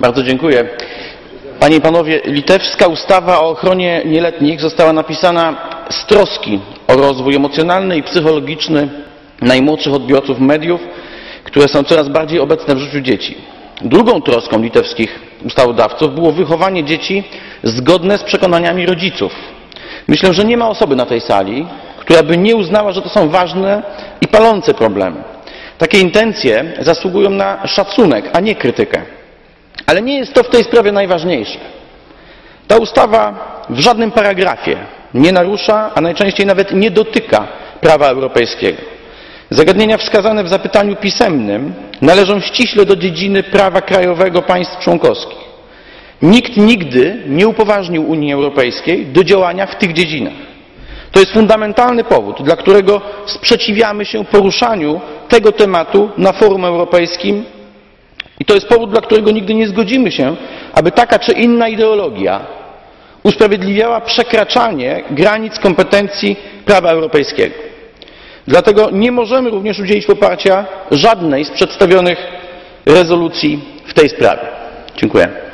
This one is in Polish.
Bardzo dziękuję. Panie i Panowie, litewska ustawa o ochronie nieletnich została napisana z troski o rozwój emocjonalny i psychologiczny najmłodszych odbiorców mediów, które są coraz bardziej obecne w życiu dzieci. Drugą troską litewskich ustawodawców było wychowanie dzieci zgodne z przekonaniami rodziców. Myślę, że nie ma osoby na tej sali, która by nie uznała, że to są ważne i palące problemy. Takie intencje zasługują na szacunek, a nie krytykę. Ale nie jest to w tej sprawie najważniejsze. Ta ustawa w żadnym paragrafie nie narusza, a najczęściej nawet nie dotyka prawa europejskiego. Zagadnienia wskazane w zapytaniu pisemnym należą ściśle do dziedziny prawa krajowego państw członkowskich. Nikt nigdy nie upoważnił Unii Europejskiej do działania w tych dziedzinach. To jest fundamentalny powód, dla którego sprzeciwiamy się poruszaniu tego tematu na forum europejskim to jest powód, dla którego nigdy nie zgodzimy się, aby taka czy inna ideologia usprawiedliwiała przekraczanie granic kompetencji prawa europejskiego. Dlatego nie możemy również udzielić poparcia żadnej z przedstawionych rezolucji w tej sprawie. Dziękuję.